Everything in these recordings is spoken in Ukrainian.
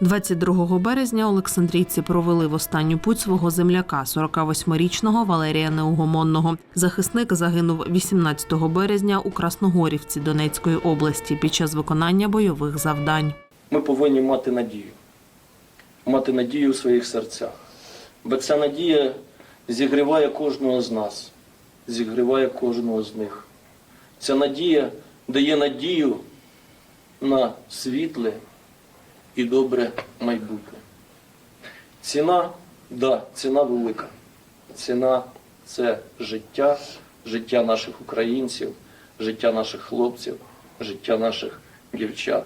22 березня Олександрійці провели в останню путь свого земляка, 48-річного Валерія Неугомонного. Захисник загинув 18 березня у Красногорівці Донецької області під час виконання бойових завдань. Ми повинні мати надію, мати надію у своїх серцях. Бо ця надія зігріває кожного з нас, зігріває кожного з них. Ця надія дає надію на світле і добре майбутнє. Ціна, да, ціна велика. Ціна це життя, життя наших українців, життя наших хлопців, життя наших дівчат.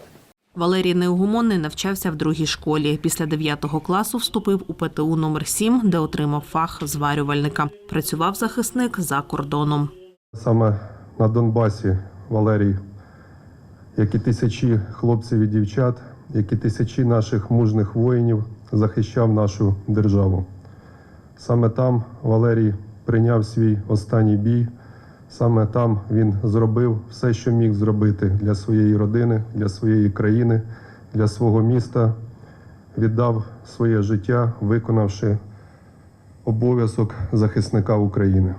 Валерій Неугомонний навчався в другій школі. Після 9 класу вступив у ПТУ номер 7 де отримав фах зварювальника. Працював захисник за кордоном. Саме на Донбасі Валерій, як і тисячі хлопців і дівчат, як тисячі наших мужних воїнів захищав нашу державу. Саме там Валерій прийняв свій останній бій. Саме там він зробив все, що міг зробити для своєї родини, для своєї країни, для свого міста, віддав своє життя, виконавши обов'язок захисника України.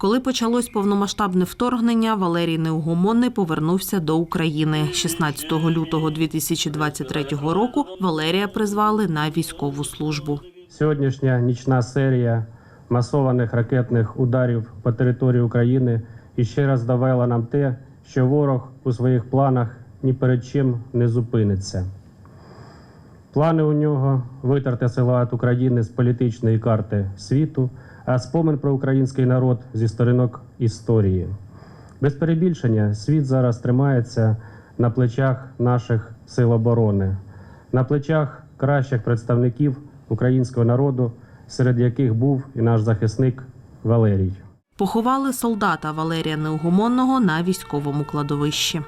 Коли почалось повномасштабне вторгнення, Валерій Неугомонний повернувся до України. 16 лютого 2023 року Валерія призвали на військову службу. Сьогоднішня нічна серія масованих ракетних ударів по території України іще раз довела нам те, що ворог у своїх планах ні перед чим не зупиниться. Плани у нього витерти силует України з політичної карти світу, а спомин про український народ зі сторінок історії. Без перебільшення світ зараз тримається на плечах наших сил оборони, на плечах кращих представників українського народу, серед яких був і наш захисник Валерій. Поховали солдата Валерія Неугомонного на військовому кладовищі.